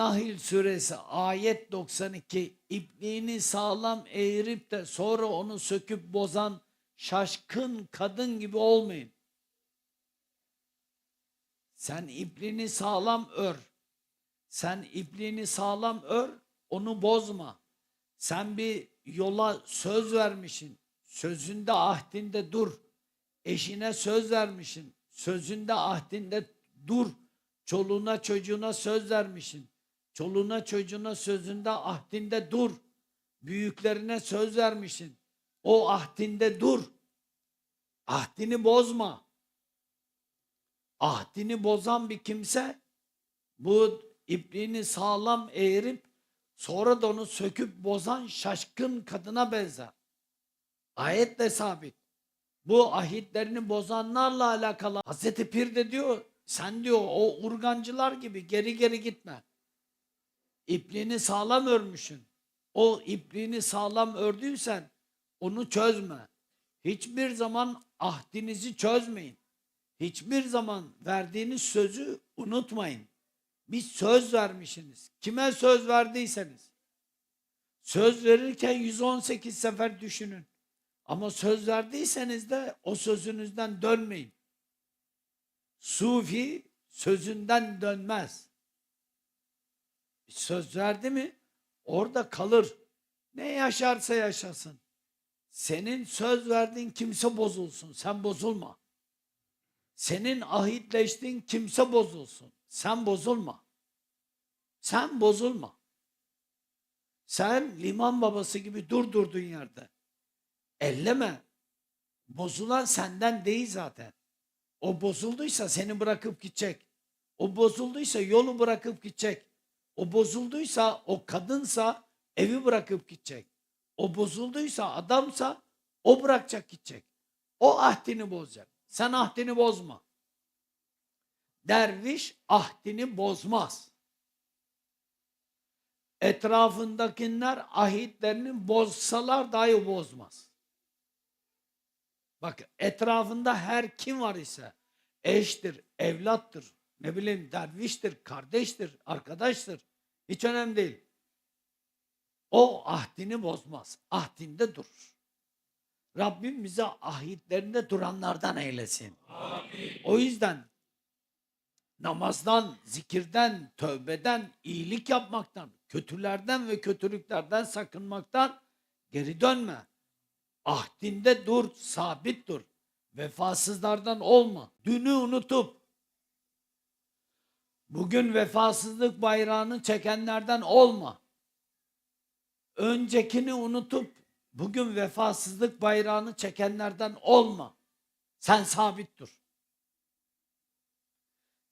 Nahil suresi ayet 92 ipliğini sağlam eğirip de sonra onu söküp bozan şaşkın kadın gibi olmayın. Sen ipliğini sağlam ör. Sen ipliğini sağlam ör, onu bozma. Sen bir yola söz vermişsin. Sözünde ahdinde dur. Eşine söz vermişsin. Sözünde ahdinde dur. Çoluğuna çocuğuna söz vermişsin. Çoluğuna çocuğuna sözünde ahdinde dur. Büyüklerine söz vermişsin. O ahdinde dur. Ahdini bozma. Ahdini bozan bir kimse bu ipliğini sağlam eğirip sonra da onu söküp bozan şaşkın kadına benzer. Ayetle sabit. Bu ahitlerini bozanlarla alakalı Hazreti Pir de diyor sen diyor o urgancılar gibi geri geri gitme. İpliğini sağlam örmüşsün. O ipliğini sağlam ördüysen onu çözme. Hiçbir zaman ahdinizi çözmeyin. Hiçbir zaman verdiğiniz sözü unutmayın. Bir söz vermişsiniz. Kime söz verdiyseniz. Söz verirken 118 sefer düşünün. Ama söz verdiyseniz de o sözünüzden dönmeyin. Sufi sözünden dönmez. Söz verdi mi orada kalır. Ne yaşarsa yaşasın. Senin söz verdiğin kimse bozulsun. Sen bozulma. Senin ahitleştiğin kimse bozulsun. Sen bozulma. Sen bozulma. Sen liman babası gibi dur durduğun yerde. Elleme. Bozulan senden değil zaten. O bozulduysa seni bırakıp gidecek. O bozulduysa yolu bırakıp gidecek. O bozulduysa o kadınsa evi bırakıp gidecek. O bozulduysa adamsa o bırakacak gidecek. O ahdini bozacak. Sen ahdini bozma. Derviş ahdini bozmaz. Etrafındakiler ahitlerini bozsalar dahi bozmaz. Bak etrafında her kim var ise eştir, evlattır, ne bileyim derviştir, kardeştir, arkadaştır. Hiç önemli değil. O ahdini bozmaz. Ahdinde durur. Rabbim bize ahitlerinde duranlardan eylesin. O yüzden namazdan, zikirden, tövbeden, iyilik yapmaktan, kötülerden ve kötülüklerden sakınmaktan geri dönme. Ahdinde dur, sabit dur. Vefasızlardan olma. Dünü unutup bugün vefasızlık bayrağını çekenlerden olma. Öncekini unutup bugün vefasızlık bayrağını çekenlerden olma. Sen sabit dur.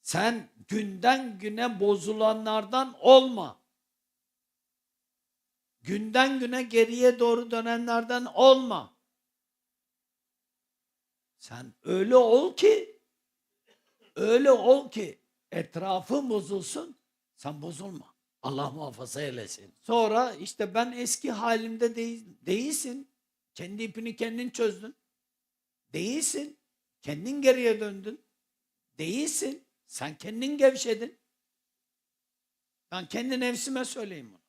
Sen günden güne bozulanlardan olma. Günden güne geriye doğru dönenlerden olma. Sen öyle ol ki öyle ol ki etrafın bozulsun sen bozulma. Allah muhafaza eylesin. Sonra işte ben eski halimde değil, değilsin. Kendi ipini kendin çözdün. Değilsin. Kendin geriye döndün. Değilsin. Sen kendin gevşedin. Ben kendi nefsime söyleyeyim bunu.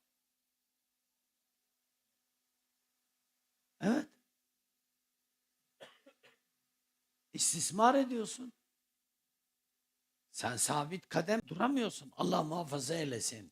Evet. İstismar ediyorsun. Sen sabit kadem duramıyorsun. Allah muhafaza eylesin.